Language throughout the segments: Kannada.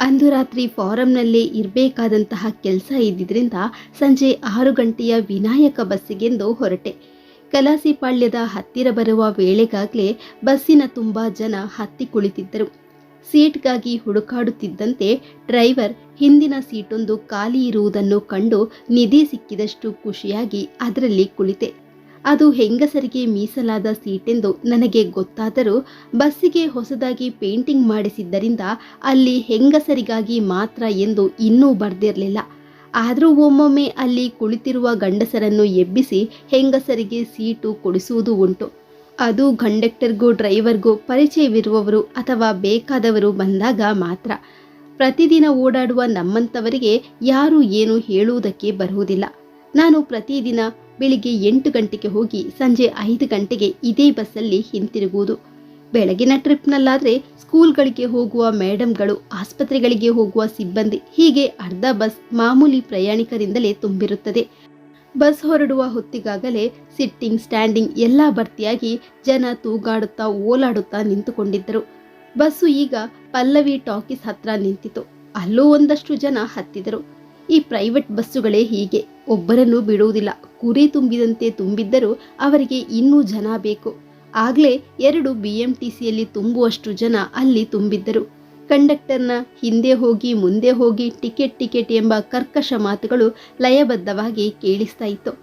ಅಂದು ರಾತ್ರಿ ಫಾರಂನಲ್ಲೇ ಇರಬೇಕಾದಂತಹ ಕೆಲಸ ಇದ್ದಿದ್ದರಿಂದ ಸಂಜೆ ಆರು ಗಂಟೆಯ ವಿನಾಯಕ ಬಸ್ಸಿಗೆಂದು ಹೊರಟೆ. ಕಲಾಸಿಪಾಳ್ಯದ ಹತ್ತಿರ ಬರುವ ವೇಳೆಗಾಗಲೇ ಬಸ್ಸಿನ ತುಂಬ ಜನ ಹತ್ತಿ ಕುಳಿತಿದ್ದರು. ಸೀಟ್ಗಾಗಿ ಹುಡುಕಾಡುತ್ತಿದ್ದಂತೆ ಡ್ರೈವರ್ ಹಿಂದಿನ ಸೀಟೊಂದು ಖಾಲಿ ಇರುವುದನ್ನು ಕಂಡು ನಿಧಿ ಸಿಕ್ಕಿದಷ್ಟು ಖುಷಿಯಾಗಿ ಅದರಲ್ಲಿ ಕುಳಿತೆ. ಅದು ಹೆಂಗಸರಿಗೆ ಮೀಸಲಾದ ಸೀಟೆಂದು ನನಗೆ ಗೊತ್ತಾದರೂ ಬಸ್ಸಿಗೆ ಹೊಸದಾಗಿ ಪೇಂಟಿಂಗ್ ಮಾಡಿಸಿದ್ದರಿಂದ ಅಲ್ಲಿ ಹೆಂಗಸರಿಗಾಗಿ ಮಾತ್ರ ಎಂದು ಇನ್ನೂ ಬರೆದಿರಲಿಲ್ಲ. ಆದರೂ ಒಮ್ಮೊಮ್ಮೆ ಅಲ್ಲಿ ಕುಳಿತಿರುವ ಗಂಡಸರನ್ನು ಎಬ್ಬಿಸಿ ಹೆಂಗಸರಿಗೆ ಸೀಟು ಕೊಡಿಸುವುದು ಉಂಟು. ಅದು ಕಂಡಕ್ಟರ್ಗೂ ಡ್ರೈವರ್ಗೂ ಪರಿಚಯವಿರುವವರು ಅಥವಾ ಬೇಕಾದವರು ಬಂದಾಗ ಮಾತ್ರ. ಪ್ರತಿದಿನ ಓಡಾಡುವ ನಮ್ಮಂಥವರಿಗೆ ಯಾರೂ ಏನು ಹೇಳುವುದಕ್ಕೆ ಬರುವುದಿಲ್ಲ. ನಾನು ಪ್ರತಿದಿನ ಬೆಳಿಗ್ಗೆ ಎಂಟು ಗಂಟೆಗೆ ಹೋಗಿ ಸಂಜೆ ಐದು ಗಂಟೆಗೆ ಇದೇ ಬಸ್ಸಲ್ಲಿ ಹಿಂತಿರುಗುವುದು. ಬೆಳಗಿನ ಟ್ರಿಪ್ನಲ್ಲಾದರೆ ಸ್ಕೂಲ್ಗಳಿಗೆ ಹೋಗುವ ಮೇಡಮ್ಗಳು ಆಸ್ಪತ್ರೆಗಳಿಗೆ ಹೋಗುವ ಸಿಬ್ಬಂದಿ, ಹೀಗೆ ಅರ್ಧ ಬಸ್ ಮಾಮೂಲಿ ಪ್ರಯಾಣಿಕರಿಂದಲೇ ತುಂಬಿರುತ್ತದೆ. ಬಸ್ ಹೊರಡುವ ಹೊತ್ತಿಗಾಗಲೇ ಸಿಟ್ಟಿಂಗ್, ಸ್ಟ್ಯಾಂಡಿಂಗ್ ಎಲ್ಲ ಭರ್ತಿಯಾಗಿ ಜನ ತೂಗಾಡುತ್ತಾ ಓಲಾಡುತ್ತಾ ನಿಂತುಕೊಂಡಿದ್ದರು. ಬಸ್ಸು ಈಗ ಪಲ್ಲವಿ ಟಾಕೀಸ್ ಹತ್ರ ನಿಂತಿತು ಅಲ್ಲೂ ಒಂದಷ್ಟು ಜನ ಹತ್ತಿದರು ಈ ಪ್ರೈವೇಟ್ ಬಸ್ಸುಗಳೇ ಹೀಗೆ. ಒಬ್ಬರನ್ನು ಬಿಡುವುದಿಲ್ಲ. ಕುರಿ ತುಂಬಿದಂತೆ ತುಂಬಿದ್ದರೂ ಅವರಿಗೆ ಇನ್ನೂ ಜನ ಬೇಕು. ಆಗಲೇ ಎರಡು ಬಿ ಎಂ ಟಿ ತುಂಬುವಷ್ಟು ಜನ ಅಲ್ಲಿ ತುಂಬಿದ್ದರು. ಕಂಡಕ್ಟರ್ನ ಹಿಂದೆ ಹೋಗಿ ಮುಂದೆ ಹೋಗಿ ಟಿಕೆಟ್ ಟಿಕೆಟ್ ಎಂಬ ಕರ್ಕಶ ಮಾತುಗಳು ಲಯಬದ್ಧವಾಗಿ ಕೇಳಿಸ್ತಾ ಇತ್ತು.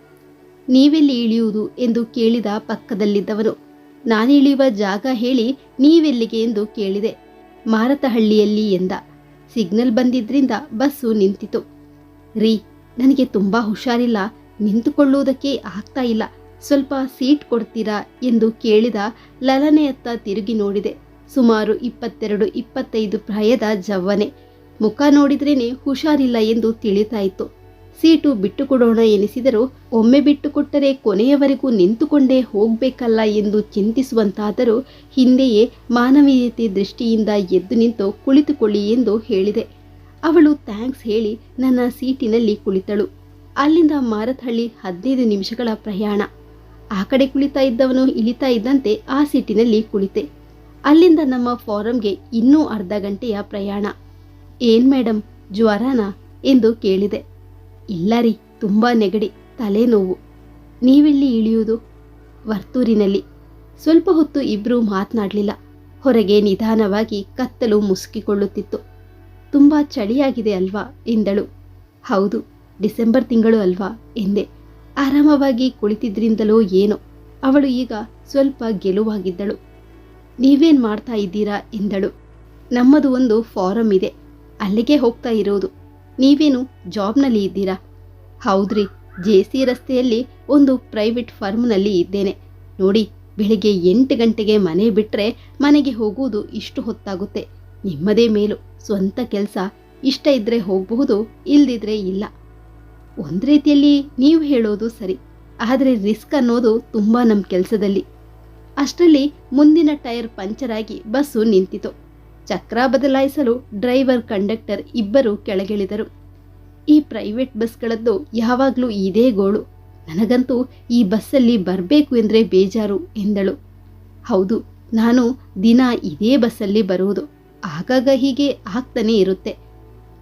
ನೀವೆಲ್ಲಿ ಇಳಿಯುವುದು ಎಂದು ಕೇಳಿದ ಪಕ್ಕದಲ್ಲಿದ್ದವನು. ನಾನಿಳಿಯುವ ಜಾಗ ಹೇಳಿ ನೀವೆಲ್ಲಿಗೆ ಎಂದು ಕೇಳಿದೆ. ಮಾರತಹಳ್ಳಿಯಲ್ಲಿ ಎಂದ. ಸಿಗ್ನಲ್ ಬಂದಿದ್ದರಿಂದ ಬಸ್ಸು ನಿಂತಿತು. ರೀ, ನನಗೆ ತುಂಬ ಹುಷಾರಿಲ್ಲ. ನಿಂತುಕೊಳ್ಳುವುದಕ್ಕೆ ಆಗ್ತಾ ಇಲ್ಲ. ಸ್ವಲ್ಪ ಸೀಟ್ ಕೊಡ್ತೀರಾ ಎಂದು ಕೇಳಿದ ಲಲನೆಯತ್ತ ತಿರುಗಿ ನೋಡಿದೆ. ಸುಮಾರು ಇಪ್ಪತ್ತೆರಡು, ಇಪ್ಪತ್ತೈದು ಪ್ರಾಯದ ಜವ್ವನೆ. ಮುಖ ನೋಡಿದ್ರೇನೆ ಹುಷಾರಿಲ್ಲ ಎಂದು ತಿಳಿತಾಯಿತು ಸೀಟು ಬಿಟ್ಟುಕೊಡೋಣ ಎನಿಸಿದರೂ ಒಮ್ಮೆ ಬಿಟ್ಟುಕೊಟ್ಟರೆ ಕೊನೆಯವರೆಗೂ ನಿಂತುಕೊಂಡೇ ಹೋಗಬೇಕಲ್ಲ ಎಂದು ಚಿಂತಿಸುವಂತಾದರೂ ಹಿಂದೆಯೇ ಮಾನವೀಯತೆ ದೃಷ್ಟಿಯಿಂದ ಎದ್ದು ನಿಂತು ಕುಳಿತುಕೊಳ್ಳಿ ಎಂದು ಹೇಳಿದೆ. ಅವಳು ಥ್ಯಾಂಕ್ಸ್ ಹೇಳಿ ನನ್ನ ಸೀಟಿನಲ್ಲಿ ಕುಳಿತಳು. ಅಲ್ಲಿಂದ ಮಾರತಹಳ್ಳಿ ಹದಿನೈದು ನಿಮಿಷಗಳ ಪ್ರಯಾಣ. ಆ ಕಡೆ ಕುಳಿತಾ ಇದ್ದವನು ಇಳಿತಾ ಇದ್ದಂತೆ ಆ ಸೀಟಿನಲ್ಲಿ ಕುಳಿತೆ. ಅಲ್ಲಿಂದ ನಮ್ಮ ಫಾರಂಗೆ ಇನ್ನೂ ಅರ್ಧ ಗಂಟೆಯ ಪ್ರಯಾಣ. ಏನ್ ಮೇಡಮ್ ಜ್ವರನಾ ಎಂದು ಕೇಳಿದೆ. ಇಲ್ಲ ರೀ, ತುಂಬ ನೆಗಡಿ, ತಲೆನೋವು. ನೀವೆಲ್ಲಿ ಇಳಿಯುವುದು? ವರ್ತೂರಿನಲ್ಲಿ. ಸ್ವಲ್ಪ ಹೊತ್ತು ಇಬ್ಬರೂ ಮಾತನಾಡಲಿಲ್ಲ. ಹೊರಗೆ ನಿಧಾನವಾಗಿ ಕತ್ತಲು ಮುಸುಕಿಕೊಳ್ಳುತ್ತಿತ್ತು. ತುಂಬ ಚಳಿಯಾಗಿದೆ ಅಲ್ವಾ ಎಂದಳು. ಹೌದು, ಡಿಸೆಂಬರ್ ತಿಂಗಳು ಅಲ್ವಾ ಎಂದೆ. ಆರಾಮವಾಗಿ ಕುಳಿತಿದ್ರಿಂದಲೋ ಏನೋ. ಅವಳು ಈಗ ಸ್ವಲ್ಪ ಗೆಲುವಾಗಿದ್ದಳು. ನೀವೇನು ಮಾಡ್ತಾ ಇದ್ದೀರಾ ಎಂದಳು. ನಮ್ಮದು ಒಂದು ಫಾರಂ ಇದೆ. ಅಲ್ಲಿಗೆ ಹೋಗ್ತಾ ಇರೋದು. ನೀವೇನು ಜಾಬ್ನಲ್ಲಿ ಇದ್ದೀರಾ? ಹೌದ್ರಿ, ಜೆ ಸಿ ರಸ್ತೆಯಲ್ಲಿ ಒಂದು ಪ್ರೈವೇಟ್ ಫರ್ಮ್ನಲ್ಲಿ ಇದ್ದೇನೆ. ನೋಡಿ, ಬೆಳಿಗ್ಗೆ ಎಂಟು ಗಂಟೆಗೆ ಮನೆ ಬಿಟ್ಟರೆ ಮನೆಗೆ ಹೋಗುವುದು ಇಷ್ಟು ಹೊತ್ತಾಗುತ್ತೆ. ನಿಮ್ಮದೇ ಮೇಲು. ಸ್ವಂತ ಕೆಲಸ ಇಷ್ಟ ಇದ್ದರೆ ಹೋಗಬಹುದು, ಇಲ್ದಿದ್ರೆ ಇಲ್ಲ. ಒಂದು ರೀತಿಯಲ್ಲಿ ನೀವು ಹೇಳೋದು ಸರಿ, ಆದರೆ ರಿಸ್ಕ್ ಅನ್ನೋದು ತುಂಬ ನಮ್ಮ ಕೆಲಸದಲ್ಲಿ. ಅಷ್ಟರಲ್ಲಿ ಮುಂದಿನ ಟೈರ್ ಪಂಚರ್ ಆಗಿ ಬಸ್ಸು ನಿಂತಿತು. ಚಕ್ರ ಬದಲಾಯಿಸಲು ಡ್ರೈವರ್, ಕಂಡಕ್ಟರ್ ಇಬ್ಬರು ಕೆಳಗಿಳಿದರು. ಈ ಪ್ರೈವೇಟ್ ಬಸ್ಗಳದ್ದು ಯಾವಾಗಲೂ ಇದೇ ಗೋಳು. ನನಗಂತೂ ಈ ಬಸ್ಸಲ್ಲಿ ಬರಬೇಕು ಎಂದರೆ ಬೇಜಾರು ಎಂದಳು. ಹೌದು, ನಾನು ದಿನ ಇದೇ ಬಸ್ಸಲ್ಲಿ ಬರುವುದು ಆಗಾಗ ಹೀಗೆ ಆಗ್ತಾನೇ ಇರುತ್ತೆ.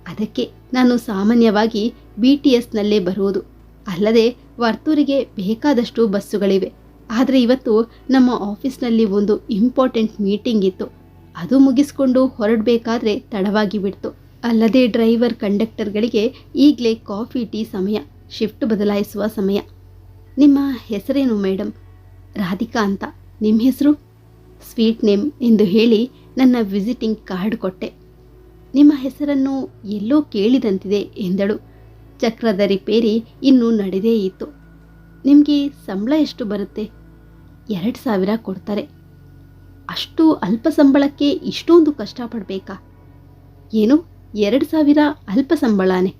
ಅದಕ್ಕೆ ನಾನು ಸಾಮಾನ್ಯವಾಗಿ ಬಿ ಟಿ ಎಸ್ನಲ್ಲೇ ಬರುವುದು ಅಲ್ಲದೆ ವರ್ತೂರಿಗೆ ಬೇಕಾದಷ್ಟು ಬಸ್ಸುಗಳಿವೆ. ಆದರೆ ಇವತ್ತು ನಮ್ಮ ಆಫೀಸ್ನಲ್ಲಿ ಒಂದು ಇಂಪಾರ್ಟೆಂಟ್ ಮೀಟಿಂಗ್ ಇತ್ತು. ಅದು ಮುಗಿಸ್ಕೊಂಡು ಹೊರಡಬೇಕಾದ್ರೆ ತಡವಾಗಿ ಬಿಡ್ತು. ಅಲ್ಲದೆ ಡ್ರೈವರ್ ಕಂಡಕ್ಟರ್ಗಳಿಗೆ ಈಗಲೇ ಕಾಫಿ, ಟೀ ಸಮಯ, ಶಿಫ್ಟ್ ಬದಲಾಯಿಸುವ ಸಮಯ. ನಿಮ್ಮ ಹೆಸರೇನು ಮೇಡಮ್ ರಾಧಿಕಾ ಅಂತ. ನಿಮ್ಮ ಹೆಸರು? ಸ್ವೀಟ್ ನೇಮ್ ಎಂದು ಹೇಳಿ ನನ್ನ ವಿಸಿಟಿಂಗ್ ಕಾರ್ಡ್ ಕೊಟ್ಟೆ. ನಿಮ್ಮ ಹೆಸರನ್ನು ಎಲ್ಲೋ ಕೇಳಿದಂತಿದೆ ಎಂದಳು. ಚಕ್ರದ ರಿಪೇರಿ ಇನ್ನೂ ನಡೆದೇ ಇತ್ತು. ನಿಮಗೆ ಸಂಬಳ ಎಷ್ಟು ಬರುತ್ತೆ? ಎರಡು ಸಾವಿರ ಕೊಡ್ತಾರೆ. ಅಷ್ಟು ಅಲ್ಪ ಸಂಬಳಕ್ಕೆ ಇಷ್ಟೊಂದು ಕಷ್ಟಪಡಬೇಕಾ? ಏನು, ಎರಡು ಸಾವಿರ ಅಲ್ಪ ಸಂಬಳನೇ?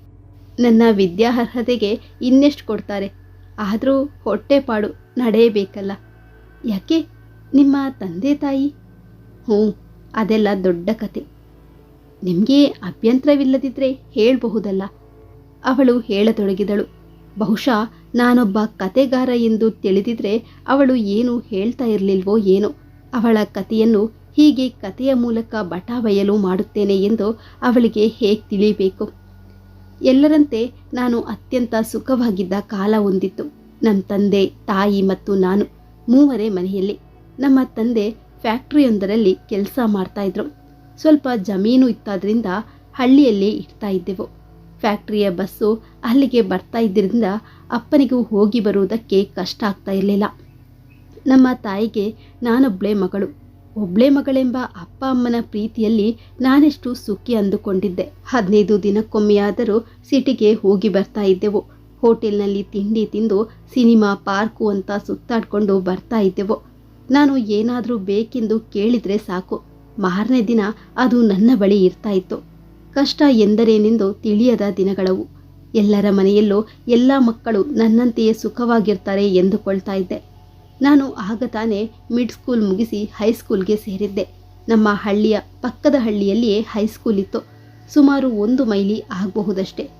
ನನ್ನ ವಿದ್ಯಾರ್ಹತೆಗೆ ಇನ್ನೆಷ್ಟು ಕೊಡ್ತಾರೆ? ಆದರೂ ಹೊಟ್ಟೆಪಾಡು ನಡೆಯಬೇಕಲ್ಲ. ಯಾಕೆ? ನಿಮ್ಮ ತಂದೆ ತಾಯಿ? ಹ್ಞೂ, ಅದೆಲ್ಲ ದೊಡ್ಡ ಕತೆ. ನಿಮಗೆ ಅಭ್ಯಂತರವಿಲ್ಲದಿದ್ದರೆ ಹೇಳಬಹುದಲ್ಲ? ಅವಳು ಹೇಳತೊಡಗಿದಳು. ಬಹುಶಃ ನಾನೊಬ್ಬ ಕತೆಗಾರ ಎಂದು ತಿಳಿದಿದ್ರೆ ಅವಳು ಏನು ಹೇಳ್ತಾ ಇರಲಿಲ್ವೋ ಏನೋ. ಅವಳ ಕತೆಯನ್ನು ಹೀಗೆ ಕತೆಯ ಮೂಲಕ ಬಟಾಬಯಲು ಮಾಡುತ್ತೇನೆ ಎಂದು ಅವಳಿಗೆ ಹೇಗೆ ತಿಳಿಯಬೇಕು ಎಲ್ಲರಂತೆ ನಾನು ಅತ್ಯಂತ ಸುಖವಾಗಿದ್ದ ಕಾಲ ಹೊಂದಿತ್ತು. ನನ್ನ ತಂದೆ, ತಾಯಿ ಮತ್ತು ನಾನು, ಮೂವರೇ ಮನೆಯಲ್ಲಿ. ನಮ್ಮ ತಂದೆ ಫ್ಯಾಕ್ಟ್ರಿಯೊಂದರಲ್ಲಿ ಕೆಲಸ ಮಾಡ್ತಾಯಿದ್ರು ಸ್ವಲ್ಪ ಜಮೀನು ಇತ್ತಾದ್ರಿಂದ ಹಳ್ಳಿಯಲ್ಲಿ ಇರ್ತಾ ಇದ್ದೆವು. ಫ್ಯಾಕ್ಟ್ರಿಯ ಬಸ್ಸು ಅಲ್ಲಿಗೆ ಬರ್ತಾ ಇದ್ದರಿಂದ ಅಪ್ಪನಿಗೂ ಹೋಗಿ ಬರುವುದಕ್ಕೆ ಕಷ್ಟ ಆಗ್ತಾ ಇರಲಿಲ್ಲ. ನಮ್ಮ ತಾಯಿಗೆ ನಾನೊಬ್ಬಳೇ ಮಗಳು. ಒಬ್ಬಳೇ ಮಗಳೆಂಬ ಅಪ್ಪ ಅಮ್ಮನ ಪ್ರೀತಿಯಲ್ಲಿ ನಾನೆಷ್ಟು ಸುಖಿ ಅಂದುಕೊಂಡಿದ್ದೆ. ಹದಿನೈದು ದಿನಕ್ಕೊಮ್ಮೆಯಾದರೂ ಸಿಟಿಗೆ ಹೋಗಿ ಬರ್ತಾ ಇದ್ದೆವು. ಹೋಟೆಲ್ನಲ್ಲಿ ತಿಂಡಿ ತಿಂದು ಸಿನಿಮಾ ಪಾರ್ಕು ಅಂತ ಸುತ್ತಾಡಿಕೊಂಡು ಬರ್ತಾ ಇದ್ದೆವು. ನಾನು ಏನಾದರೂ ಬೇಕೆಂದು ಕೇಳಿದರೆ ಸಾಕು. ಮಾರನೇ ದಿನ ಅದು ನನ್ನ ಬಳಿ ಇರ್ತಾ ಇತ್ತು. ಕಷ್ಟ ಎಂದರೇನೆಂದು ತಿಳಿಯದ ದಿನಗಳವು. ಎಲ್ಲರ ಮನೆಯಲ್ಲೂ ಎಲ್ಲ ಮಕ್ಕಳು ನನ್ನಂತೆಯೇ ಸುಖವಾಗಿರ್ತಾರೆ ಎಂದುಕೊಳ್ತಾ ಇದ್ದೆ. ನಾನು ಆಗ ತಾನೇ ಮಿಡ್ ಸ್ಕೂಲ್ ಮುಗಿಸಿ ಹೈಸ್ಕೂಲ್ಗೆ ಸೇರಿದ್ದೆ. ನಮ್ಮ ಹಳ್ಳಿಯ ಪಕ್ಕದ ಹಳ್ಳಿಯಲ್ಲಿಯೇ ಹೈಸ್ಕೂಲ್ ಇತ್ತು. ಸುಮಾರು ಒಂದು ಮೈಲಿ ಆಗಬಹುದಷ್ಟೆ.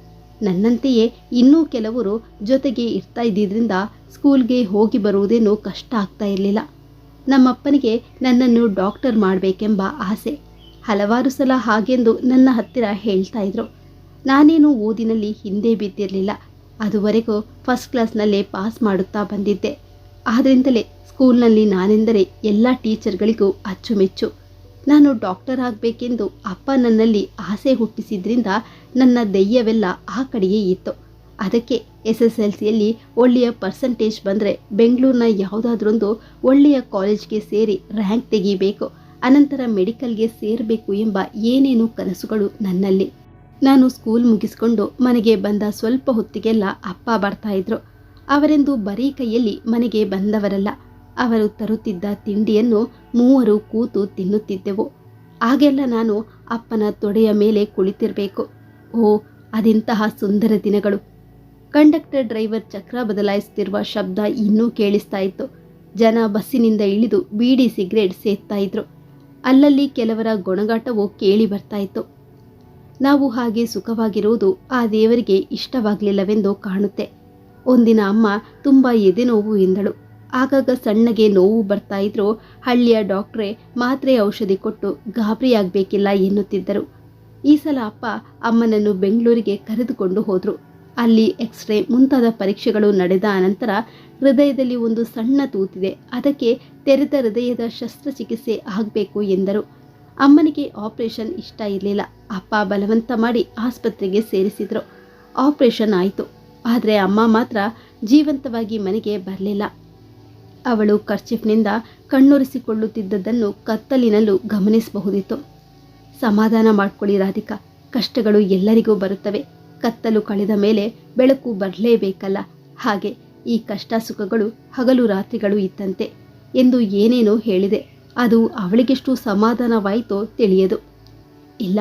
ನನ್ನಂತೆಯೇ ಇನ್ನೂ ಕೆಲವರು ಜೊತೆಗೆ ಇರ್ತಾ ಇದ್ದಿದ್ದರಿಂದ ಸ್ಕೂಲ್ಗೆ ಹೋಗಿ ಬರುವುದೇನೂ ಕಷ್ಟ ಆಗ್ತಾ ಇರಲಿಲ್ಲ. ನಮ್ಮಪ್ಪನಿಗೆ ನನ್ನನ್ನು ಡಾಕ್ಟರ್ ಮಾಡಬೇಕೆಂಬ ಆಸೆ. ಹಲವಾರು ಸಲ ಹಾಗೆಂದು ನನ್ನ ಹತ್ತಿರ ಹೇಳ್ತಾ ಇದ್ರು. ನಾನೇನು ಓದಿನಲ್ಲಿ ಹಿಂದೆ ಬಿದ್ದಿರಲಿಲ್ಲ. ಅದುವರೆಗೂ ಫಸ್ಟ್ ಕ್ಲಾಸ್ನಲ್ಲೇ ಪಾಸ್ ಮಾಡುತ್ತಾ ಬಂದಿದ್ದೆ. ಆದ್ದರಿಂದಲೇ ಸ್ಕೂಲ್ನಲ್ಲಿ ನಾನೆಂದರೆ ಎಲ್ಲ ಟೀಚರ್ಗಳಿಗೂ ಅಚ್ಚುಮೆಚ್ಚು. ನಾನು ಡಾಕ್ಟರ್ ಆಗಬೇಕೆಂದು ಅಪ್ಪ ನನ್ನಲ್ಲಿ ಆಸೆ ಹುಟ್ಟಿಸಿದ್ರಿಂದ ನನ್ನ ದೆಯ್ಯವೆಲ್ಲ ಆ ಕಡೆಯೇ ಇತ್ತು. ಅದಕ್ಕೆ ಎಸ್ ಎಸ್ ಎಲ್ ಸಿಯಲ್ಲಿ ಒಳ್ಳೆಯ ಪರ್ಸೆಂಟೇಜ್ ಬಂದರೆ ಬೆಂಗಳೂರಿನ ಯಾವುದಾದ್ರೊಂದು ಒಳ್ಳೆಯ ಕಾಲೇಜ್ಗೆ ಸೇರಿ ರ್ಯಾಂಕ್ ತೆಗಿಬೇಕು, ಅನಂತರ ಮೆಡಿಕಲ್ಗೆ ಸೇರಬೇಕು ಎಂಬ ಏನೇನು ಕನಸುಗಳು ನನ್ನಲ್ಲಿ. ನಾನು ಸ್ಕೂಲ್ ಮುಗಿಸ್ಕೊಂಡು ಮನೆಗೆ ಬಂದ ಸ್ವಲ್ಪ ಹೊತ್ತಿಗೆಲ್ಲ ಅಪ್ಪ ಬರ್ತಾಯಿದ್ರು ಅವರೆಂದು ಬರೀ ಕೈಯಲ್ಲಿ ಮನೆಗೆ ಬಂದವರಲ್ಲ, ಅವರು ತರುತ್ತಿದ್ದ ತಿಂಡಿಯನ್ನು ಮೂವರು ಕೂತು ತಿನ್ನುತ್ತಿದ್ದೆವು. ಆಗೆಲ್ಲ ನಾನು ಅಪ್ಪನ ತೊಡೆಯ ಮೇಲೆ ಕುಳಿತಿರಬೇಕು. ಓ ಅದೆಂತಹ ಸುಂದರ ದಿನಗಳು. ಕಂಡಕ್ಟರ್ ಡ್ರೈವರ್ ಚಕ್ರ ಬದಲಾಯಿಸುತ್ತಿರುವ ಶಬ್ದ ಇನ್ನೂ ಕೇಳಿಸ್ತಾ ಇತ್ತು. ಜನ ಬಸ್ಸಿನಿಂದ ಇಳಿದು ಬೀಡಿ ಸಿಗರೇಟ್ ಸೇದ್ತಾ ಇದ್ರು. ಅಲ್ಲಲ್ಲಿ ಕೆಲವರ ಗೊಣಗಾಟವೂ ಕೇಳಿ ಬರ್ತಾ ಇತ್ತು. ನಾವು ಹಾಗೆ ಸುಖವಾಗಿರುವುದು ಆ ದೇವರಿಗೆ ಇಷ್ಟವಾಗಲಿಲ್ಲವೆಂದು ಕಾಣುತ್ತೆ. ಒಂದಿನ ಅಮ್ಮ ತುಂಬ ಎದೆನೋವು ಎಂದಳು. ಆಗಾಗ ಸಣ್ಣಗೆ ನೋವು ಬರ್ತಾ ಇದ್ರೂ. ಹಳ್ಳಿಯ ಡಾಕ್ಟ್ರೇ ಮಾತ್ರೆ ಔಷಧಿ ಕೊಟ್ಟು ಗಾಬರಿಯಾಗಬೇಕಿಲ್ಲ ಎನ್ನುತ್ತಿದ್ದರು. ಈ ಸಲ ಅಪ್ಪ ಅಮ್ಮನನ್ನು ಬೆಂಗಳೂರಿಗೆ ಕರೆದುಕೊಂಡು ಹೋದರು. ಅಲ್ಲಿ ಎಕ್ಸ್ರೇ ಮುಂತಾದ ಪರೀಕ್ಷೆಗಳು ನಡೆದ ಅನಂತರ ಹೃದಯದಲ್ಲಿ ಒಂದು ಸಣ್ಣ ತೂತಿದೆ. ಅದಕ್ಕೆ ತೆರೆದ ಹೃದಯದ ಶಸ್ತ್ರಚಿಕಿತ್ಸೆ ಆಗಬೇಕು ಎಂದರು. ಅಮ್ಮನಿಗೆ ಆಪರೇಷನ್ ಇಷ್ಟ ಇರಲಿಲ್ಲ. ಅಪ್ಪ ಬಲವಂತ ಮಾಡಿ ಆಸ್ಪತ್ರೆಗೆ ಸೇರಿಸಿದರು. ಆಪರೇಷನ್ ಆಯಿತು. ಆದರೆ ಅಮ್ಮ ಮಾತ್ರ ಜೀವಂತವಾಗಿ ಮನೆಗೆ ಬರಲಿಲ್ಲ. ಅವಳು ಕರ್ಚಿಫ್ನಿಂದ ಕಣ್ಣೊರೆಸಿಕೊಳ್ಳುತ್ತಿದ್ದದ್ದನ್ನು ಕತ್ತಲಿನಲ್ಲೂ ಗಮನಿಸಬಹುದಿತ್ತು. ಸಮಾಧಾನ ಮಾಡ್ಕೊಳ್ಳಿ ರಾಧಿಕಾ. ಕಷ್ಟಗಳು ಎಲ್ಲರಿಗೂ ಬರುತ್ತವೆ. ಕತ್ತಲು ಕಳೆದ ಮೇಲೆ ಬೆಳಕು ಬರಲೇಬೇಕಲ್ಲ? ಹಾಗೆ ಈ ಕಷ್ಟ ಸುಖಗಳು ಹಗಲು ರಾತ್ರಿಗಳು ಇದ್ದಂತೆ. ಎಂದು ಏನೇನೋ ಹೇಳಿದೆ. ಅದು ಅವಳಿಗೆಷ್ಟು ಸಮಾಧಾನವಾಯಿತೋ ತಿಳಿಯದು. ಇಲ್ಲ,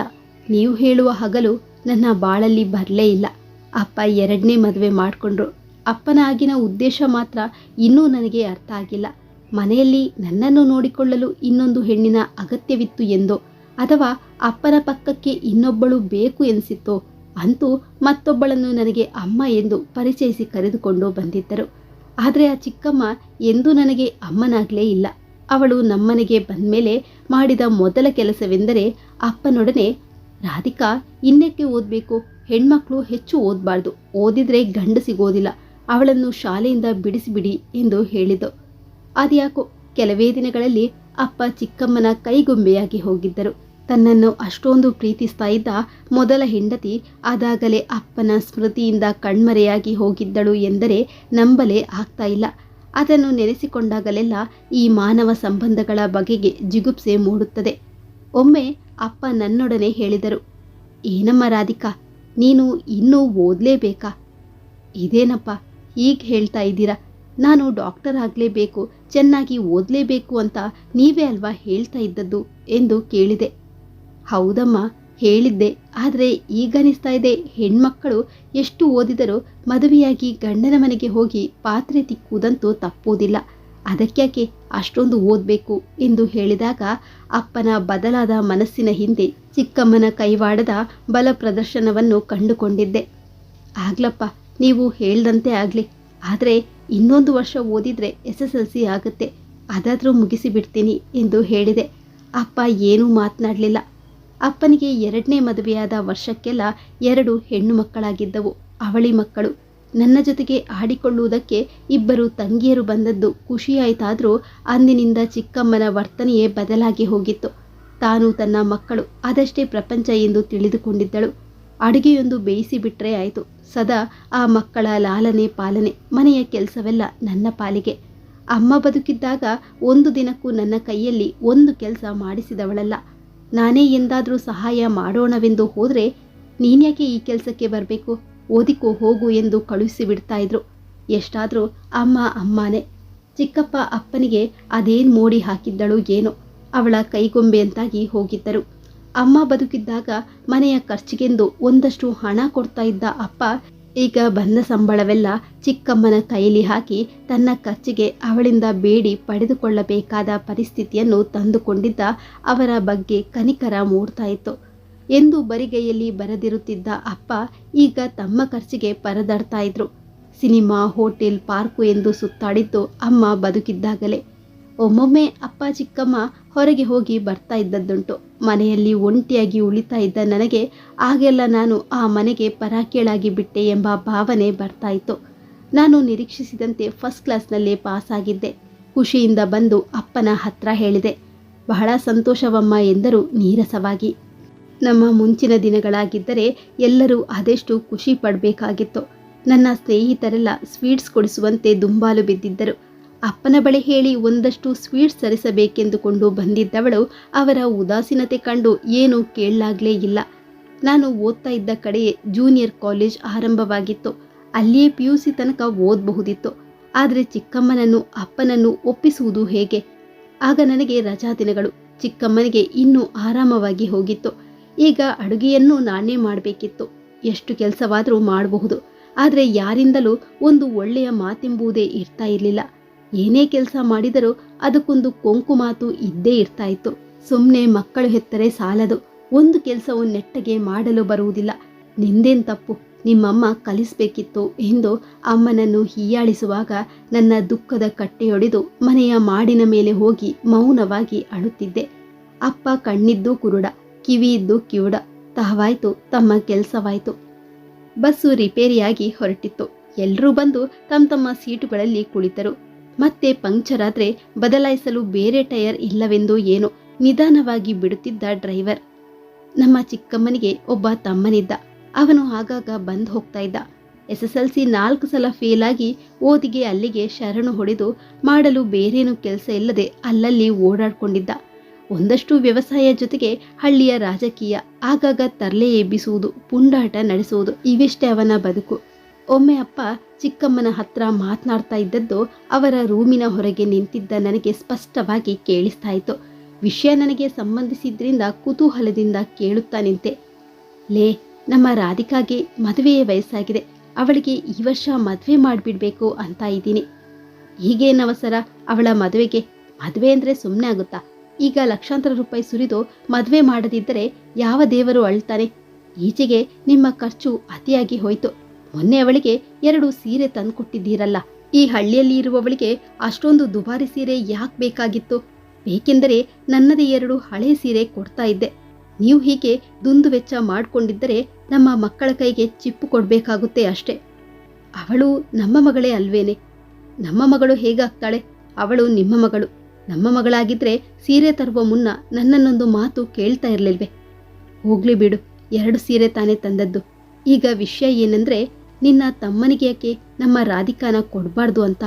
ನೀವು ಹೇಳುವ ಹಗಲು ನನ್ನ ಬಾಳಲ್ಲಿ ಬರಲೇ ಇಲ್ಲ. ಅಪ್ಪ ಎರಡನೇ ಮದುವೆ ಮಾಡಿಕೊಂಡ್ರು. ಅಪ್ಪನ ಆಗಿನ ಉದ್ದೇಶ ಮಾತ್ರ ಇನ್ನೂ ನನಗೆ ಅರ್ಥ ಆಗಿಲ್ಲ. ಮನೆಯಲ್ಲಿ ನನ್ನನ್ನು ನೋಡಿಕೊಳ್ಳಲು ಇನ್ನೊಂದು ಹೆಣ್ಣಿನ ಅಗತ್ಯವಿತ್ತು ಎಂದೋ, ಅಥವಾ ಅಪ್ಪನ ಪಕ್ಕಕ್ಕೆ ಇನ್ನೊಬ್ಬಳು ಬೇಕು ಎನಿಸಿತ್ತೋ ಅಂತೂ ಮತ್ತೊಬ್ಬಳನ್ನು ನನಗೆ ಅಮ್ಮ ಎಂದು ಪರಿಚಯಿಸಿ ಕರೆದುಕೊಂಡು ಬಂದಿದ್ದರು. ಆದರೆ ಆ ಚಿಕ್ಕಮ್ಮ ಎಂದೂ ನನಗೆ ಅಮ್ಮನಾಗಲೇ ಇಲ್ಲ. ಅವಳು ನಮ್ಮನೆಗೆ ಬಂದಮೇಲೆ ಮಾಡಿದ ಮೊದಲ ಕೆಲಸವೆಂದರೆ ಅಪ್ಪನೊಡನೆ, ರಾಧಿಕಾ, ಇನ್ನಕ್ಕೆ ಓದಬೇಕು? ಹೆಣ್ಮಕ್ಳು ಹೆಚ್ಚು ಓದಬಾರ್ದು. ಓದಿದರೆ ಗಂಡು ಸಿಗೋದಿಲ್ಲ. ಅವಳನ್ನು ಶಾಲೆಯಿಂದ ಬಿಡಿಸಿಬಿಡಿ ಎಂದು ಹೇಳಿದ್ದು. ಅದ್ಯಾಕೋ, ಕೆಲವೇ ದಿನಗಳಲ್ಲಿ ಅಪ್ಪ ಚಿಕ್ಕಮ್ಮನ ಕೈಗೊಂಬೆಯಾಗಿ ಹೋಗಿದ್ದರು. ತನ್ನನ್ನು ಅಷ್ಟೊಂದು ಪ್ರೀತಿಸ್ತಾ ಇದ್ದ ಮೊದಲ ಹೆಂಡತಿ ಅದಾಗಲೇ ಅಪ್ಪನ ಸ್ಮೃತಿಯಿಂದ ಕಣ್ಮರೆಯಾಗಿ ಹೋಗಿದ್ದಳು ಎಂದರೆ ನಂಬಲೇ ಆಗ್ತಾ ಇಲ್ಲ. ಅದನ್ನು ನೆನೆಸಿಕೊಂಡಾಗಲೆಲ್ಲ ಈ ಮಾನವ ಸಂಬಂಧಗಳ ಬಗೆಗೆ ಜಿಗುಪ್ಸೆ ಮೂಡುತ್ತದೆ. ಒಮ್ಮೆ ಅಪ್ಪ ನನ್ನೊಡನೆ ಹೇಳಿದರು, ಏನಮ್ಮ ರಾಧಿಕಾ, ನೀನು ಇನ್ನೂ ಓದಲೇಬೇಕಾ? ಇದೇನಪ್ಪ, ಹೀಗೆ ಹೇಳ್ತಾ ಇದ್ದೀರಾ? ನಾನು ಡಾಕ್ಟರ್ ಆಗಲೇಬೇಕು, ಚೆನ್ನಾಗಿ ಓದಲೇಬೇಕು ಅಂತ ನೀವೇ ಅಲ್ವಾ ಹೇಳ್ತಾ ಇದ್ದದ್ದು? ಎಂದು ಕೇಳಿದೆ. ಹೌದಮ್ಮ, ಹೇಳಿದ್ದೆ. ಆದರೆ ಈಗನಿಸ್ತಾ ಇದೆ, ಹೆಣ್ಮಕ್ಕಳು ಎಷ್ಟು ಓದಿದರೂ ಮದುವೆಯಾಗಿ ಗಂಡನ ಮನೆಗೆ ಹೋಗಿ ಪಾತ್ರೆ ತಿಕ್ಕುವುದಂತೂ ತಪ್ಪುವುದಿಲ್ಲ. ಅದಕ್ಕ್ಯಾಕೆ ಅಷ್ಟೊಂದು ಓದಬೇಕು ಎಂದು ಹೇಳಿದಾಗ ಅಪ್ಪನ ಬದಲಾದ ಮನಸ್ಸಿನ ಹಿಂದೆ ಚಿಕ್ಕಮ್ಮನ ಕೈವಾಡದ ಬಲ ಪ್ರದರ್ಶನವನ್ನು ಕಂಡುಕೊಂಡಿದ್ದೆ. ಆಗ್ಲಪ್ಪ, ನೀವು ಹೇಳ್ದಂತೆ ಆಗಲಿ. ಆದರೆ ಇನ್ನೊಂದು ವರ್ಷ ಓದಿದರೆ ಎಸ್ ಎಸ್ ಎಲ್ ಸಿ ಆಗುತ್ತೆ. ಅದಾದರೂ ಮುಗಿಸಿಬಿಡ್ತೀನಿ ಎಂದು ಹೇಳಿದೆ. ಅಪ್ಪ ಏನೂ ಮಾತನಾಡಲಿಲ್ಲ. ಅಪ್ಪನಿಗೆ ಎರಡನೇ ಮದುವೆಯಾದ ವರ್ಷಕ್ಕೆಲ್ಲ ಎರಡು ಹೆಣ್ಣು ಮಕ್ಕಳಾಗಿದ್ದವು. ಅವಳಿ ಮಕ್ಕಳು. ನನ್ನ ಜೊತೆಗೆ ಆಡಿಕೊಳ್ಳುವುದಕ್ಕೆ ಇಬ್ಬರು ತಂಗಿಯರು ಬಂದದ್ದು ಖುಷಿಯಾಯಿತಾದರೂ ಅಂದಿನಿಂದ ಚಿಕ್ಕಮ್ಮನ ವರ್ತನೆಯೇ ಬದಲಾಗಿ ಹೋಗಿತ್ತು. ತಾನು ತನ್ನ ಮಕ್ಕಳು. ಅದಷ್ಟೇ ಪ್ರಪಂಚ ಎಂದು ತಿಳಿದುಕೊಂಡಿದ್ದಳು. ಅಡುಗೆಯೊಂದು ಬೇಯಿಸಿಬಿಟ್ರೆ ಆಯಿತು. ಸದಾ ಆ ಮಕ್ಕಳ ಲಾಲನೆ ಪಾಲನೆ, ಮನೆಯ ಕೆಲಸವೆಲ್ಲ ನನ್ನ ಪಾಲಿಗೆ. ಅಮ್ಮ ಬದುಕಿದ್ದಾಗ ಒಂದು ದಿನಕ್ಕೂ ನನ್ನ ಕೈಯಲ್ಲಿ ಒಂದು ಕೆಲಸ ಮಾಡಿಸಿದವಳಲ್ಲ. ನಾನೇ ಎಂದಾದರೂ ಸಹಾಯ ಮಾಡೋಣವೆಂದು ಹೋದರೆ ನೀನ್ಯಾಕೆ ಈ ಕೆಲಸಕ್ಕೆ ಬರಬೇಕು? ಓದಿಕೋ, ಹೋಗು ಎಂದು ಕಳುಹಿಸಿ ಬಿಡ್ತಾ ಇದ್ರು. ಎಷ್ಟಾದರೂ ಅಮ್ಮ ಅಮ್ಮನೇ. ಚಿಕ್ಕಪ್ಪ ಅಪ್ಪನಿಗೆ ಅದೇನು ಮೋಡಿ ಹಾಕಿದ್ದಳು ಏನೋ. ಅವಳ ಕೈಗೊಂಬೆಯಂತಾಗಿ ಹೋಗಿದ್ದರು. ಅಮ್ಮ ಬದುಕಿದ್ದಾಗ ಮನೆಯ ಖರ್ಚಿಗೆಂದು ಒಂದಷ್ಟು ಹಣ ಕೊಡ್ತಾ ಇದ್ದ ಅಪ್ಪ ಈಗ ಬಂದ ಸಂಬಳವೆಲ್ಲ ಚಿಕ್ಕಮ್ಮನ ಕೈಲಿ ಹಾಕಿ ತನ್ನ ಖರ್ಚಿಗೆ ಅವಳಿಂದ ಬೇಡಿ ಪಡೆದುಕೊಳ್ಳಬೇಕಾದ ಪರಿಸ್ಥಿತಿಯನ್ನು ತಂದುಕೊಂಡಿದ್ದ ಅವರ ಬಗ್ಗೆ ಕನಿಕರ ಮೂಡ್ತಾ ಇತ್ತು. ಎಂದು ಬರಿಗೈಯಲ್ಲಿ ಬರೆದಿರುತ್ತಿದ್ದ ಅಪ್ಪ ಈಗ ತಮ್ಮ ಖರ್ಚಿಗೆ ಪರದಾಡ್ತಾ ಇದ್ರು. ಸಿನಿಮಾ, ಹೋಟೆಲ್, ಪಾರ್ಕು ಎಂದು ಸುತ್ತಾಡಿದ್ದು ಅಮ್ಮ ಬದುಕಿದ್ದಾಗಲೇ. ಒಮ್ಮೊಮ್ಮೆ ಅಪ್ಪ ಚಿಕ್ಕಮ್ಮ ಹೊರಗೆ ಹೋಗಿ ಬರ್ತಾ ಇದ್ದದ್ದುಂಟು. ಮನೆಯಲ್ಲಿ ಒಂಟಿಯಾಗಿ ಉಳಿತಾ ಇದ್ದ ನನಗೆ ಆಗೆಲ್ಲ ನಾನು ಆ ಮನೆಗೆ ಪರಾಕೀಳಾಗಿ ಬಿಟ್ಟೆ ಎಂಬ ಭಾವನೆ ಬರ್ತಾ ಇತ್ತು. ನಾನು ನಿರೀಕ್ಷಿಸಿದಂತೆ ಫಸ್ಟ್ ಕ್ಲಾಸ್ನಲ್ಲೇ ಪಾಸ್ ಆಗಿದ್ದೆ. ಖುಷಿಯಿಂದ ಬಂದು ಅಪ್ಪನ ಹತ್ರ ಹೇಳಿದೆ, ಬಹಳ ಸಂತೋಷವಮ್ಮ ಎಂದರು ನೀರಸವಾಗಿ. ನಮ್ಮ ಮುಂಚಿನ ದಿನಗಳಾಗಿದ್ದರೆ ಎಲ್ಲರೂ ಅದೆಷ್ಟು ಖುಷಿ ಪಡಬೇಕಾಗಿತ್ತು. ನನ್ನ ಸ್ನೇಹಿತರೆಲ್ಲ ಸ್ವೀಟ್ಸ್ ಕೊಡಿಸುವಂತೆ ದುಂಬಾಲು ಬಿದ್ದಿದ್ದರು. ಅಪ್ಪನ ಬಳಿ ಹೇಳಿ ಒಂದಷ್ಟು ಸ್ವೀಟ್ಸ್ ಸರಿಸಬೇಕೆಂದುಕೊಂಡು ಬಂದಿದ್ದವಳು ಅವರ ಉದಾಸೀನತೆ ಕಂಡು ಏನೂ ಕೇಳಲಾಗಲೇ ಇಲ್ಲ. ನಾನು ಓದ್ತಾ ಇದ್ದ ಕಡೆಯೇ ಜೂನಿಯರ್ ಕಾಲೇಜ್ ಆರಂಭವಾಗಿತ್ತು. ಅಲ್ಲಿಯೇ ಪಿ ಯು ಸಿ ತನಕ ಓದಬಹುದಿತ್ತು. ಆದರೆ ಚಿಕ್ಕಮ್ಮನನ್ನು, ಅಪ್ಪನನ್ನು ಒಪ್ಪಿಸುವುದು ಹೇಗೆ? ಆಗ ನನಗೆ ರಜಾ ದಿನಗಳು. ಚಿಕ್ಕಮ್ಮನಿಗೆ ಇನ್ನೂ ಆರಾಮವಾಗಿ ಹೋಗಿತ್ತು. ಈಗ ಅಡುಗೆಯನ್ನು ನಾನೇ ಮಾಡಬೇಕಿತ್ತು. ಎಷ್ಟು ಕೆಲಸವಾದರೂ ಮಾಡಬಹುದು. ಆದರೆ ಯಾರಿಂದಲೂ ಒಂದು ಒಳ್ಳೆಯ ಮಾತೆಂಬುದೇ ಇರ್ತಾ ಇರಲಿಲ್ಲ. ಏನೇ ಕೆಲಸ ಮಾಡಿದರೂ ಅದಕ್ಕೊಂದು ಕೊಂಕು ಮಾತು ಇದ್ದೇ ಇರ್ತಾ ಇತ್ತು ಸುಮ್ಮನೆ ಮಕ್ಕಳು ಹೆತ್ತರೆ ಸಾಲದು. ಒಂದು ಕೆಲಸವು ನೆಟ್ಟಗೆ ಮಾಡಲು ಬರುವುದಿಲ್ಲ. ನಿಂದೇನ್ ತಪ್ಪು? ನಿಮ್ಮಮ್ಮ ಕಲಿಸಬೇಕಿತ್ತು ಎಂದು ಅಮ್ಮನನ್ನು ಹೀಯಾಳಿಸುವಾಗ ನನ್ನ ದುಃಖದ ಕಟ್ಟೆಯೊಡೆದು ಮನೆಯ ಮಾಡಿನ ಮೇಲೆ ಹೋಗಿ ಮೌನವಾಗಿ ಅಳುತ್ತಿದ್ದೆ. ಅಪ್ಪ ಕಣ್ಣಿದ್ದು ಕುರುಡ, ಕಿವಿಯಿದ್ದು ಕಿವುಡ. ತಾವಾಯ್ತು ತಮ್ಮ ಕೆಲಸವಾಯ್ತು. ಬಸ್ಸು ರಿಪೇರಿಯಾಗಿ ಹೊರಟಿತ್ತು. ಎಲ್ಲರೂ ಬಂದು ತಮ್ಮ ತಮ್ಮ ಸೀಟುಗಳಲ್ಲಿ ಕುಳಿತರು. ಮತ್ತೆ ಪಂಕ್ಚರ್ ಆದ್ರೆ ಬದಲಾಯಿಸಲು ಬೇರೆ ಟೈರ್ ಇಲ್ಲವೆಂದು ಏನೋ ನಿಧಾನವಾಗಿ ಬಿಡುತ್ತಿದ್ದ ಡ್ರೈವರ್. ನಮ್ಮ ಚಿಕ್ಕಮ್ಮನಿಗೆ ಒಬ್ಬ ತಮ್ಮನಿದ್ದ. ಅವನು ಆಗಾಗ ಬಂದು ಹೋಗ್ತಾ ಇದ್ದ. ಎಸ್ ಎಸ್ ಎಲ್ ಸಿ ನಾಲ್ಕು ಸಲ ಫೇಲ್ ಆಗಿ ಓದಿಗೆ ಅಲ್ಲಿಗೆ ಶರಣು ಹೊಡೆದು ಮಾಡಲು ಬೇರೇನು ಕೆಲಸ ಇಲ್ಲದೆ ಅಲ್ಲಲ್ಲಿ ಓಡಾಡ್ಕೊಂಡಿದ್ದ. ಒಂದಷ್ಟು ವ್ಯವಸಾಯ ಜೊತೆಗೆ ಹಳ್ಳಿಯ ರಾಜಕೀಯ. ಆಗಾಗ ತರಲೆ ಎಬ್ಬಿಸುವುದು, ಪುಂಡಾಟ ನಡೆಸುವುದು, ಇವಿಷ್ಟೇ ಅವನ ಬದುಕು. ಒಮ್ಮೆ ಅಪ್ಪ ಚಿಕ್ಕಮ್ಮನ ಹತ್ರ ಮಾತನಾಡ್ತಾ ಇದ್ದದ್ದು ಅವರ ರೂಮಿನ ಹೊರಗೆ ನಿಂತಿದ್ದ ನನಗೆ ಸ್ಪಷ್ಟವಾಗಿ ಕೇಳಿಸ್ತಾ ಇತ್ತು. ವಿಷಯ ನನಗೆ ಸಂಬಂಧಿಸಿದ್ರಿಂದ ಕುತೂಹಲದಿಂದ ಕೇಳುತ್ತಾ ನಿಂತೆ. ಲೇ, ನಮ್ಮ ರಾಧಿಕಾಗೆ ಮದುವೆಯ ವಯಸ್ಸಾಗಿದೆ. ಅವಳಿಗೆ ಈ ವರ್ಷ ಮದುವೆ ಮಾಡಿಬಿಡ್ಬೇಕು ಅಂತ ಇದ್ದೀನಿ. ಹೀಗೇನವಸರ ಅವಳ ಮದುವೆಗೆ ಮದುವೆ ಅಂದರೆ ಸುಮ್ಮನೆ ಆಗುತ್ತಾ? ಈಗ ಲಕ್ಷಾಂತರ ರೂಪಾಯಿ ಸುರಿದು ಮದುವೆ ಮಾಡದಿದ್ದರೆ ಯಾವ ದೇವರು ಅಳ್ತಾನೆ? ಈಚೆಗೆ ನಿಮ್ಮ ಖರ್ಚು ಅತಿಯಾಗಿ ಹೋಯಿತು. ಮೊನ್ನೆ ಅವಳಿಗೆ ಎರಡು ಸೀರೆ ತಂದುಕೊಟ್ಟಿದ್ದೀರಲ್ಲ. ಈ ಹಳ್ಳಿಯಲ್ಲಿ ಇರುವವಳಿಗೆ ಅಷ್ಟೊಂದು ದುಬಾರಿ ಸೀರೆ ಯಾಕೆ ಬೇಕಾಗಿತ್ತು? ಬೇಕೆಂದರೆ ನನ್ನದೇ ಎರಡು ಹಳೆ ಸೀರೆ ಕೊಡ್ತಾ ಇದ್ದೆ. ನೀವು ಹೀಗೆ ದುಂದು ವೆಚ್ಚ ಮಾಡಿಕೊಂಡಿದ್ದರೆ ನಮ್ಮ ಮಕ್ಕಳ ಕೈಗೆ ಚಿಪ್ಪು ಕೊಡಬೇಕಾಗುತ್ತೆ ಅಷ್ಟೇ. ಅವಳು ನಮ್ಮ ಮಗಳೇ ಅಲ್ವೇನೆ? ನಮ್ಮ ಮಗಳು ಹೇಗಾಗ್ತಾಳೆ? ಅವಳು ನಿಮ್ಮ ಮಗಳು. ನಮ್ಮ ಮಗಳಾಗಿದ್ರೆ ಸೀರೆ ತರುವ ಮುನ್ನ ನನ್ನನ್ನೊಂದು ಮಾತು ಕೇಳ್ತಾ ಇರಲಿಲ್ವೆ? ಹೋಗ್ಲಿ ಬಿಡು, ಎರಡು ಸೀರೆ ತಾನೇ ತಂದದ್ದು. ಈಗ ವಿಷಯ ಏನಂದ್ರೆ ನಿನ್ನ ತಮ್ಮನಿಗೆ ಯಾಕೆ ನಮ್ಮ ರಾಧಿಕಾನ ಕೊಡಬಾರ್ದು ಅಂತ?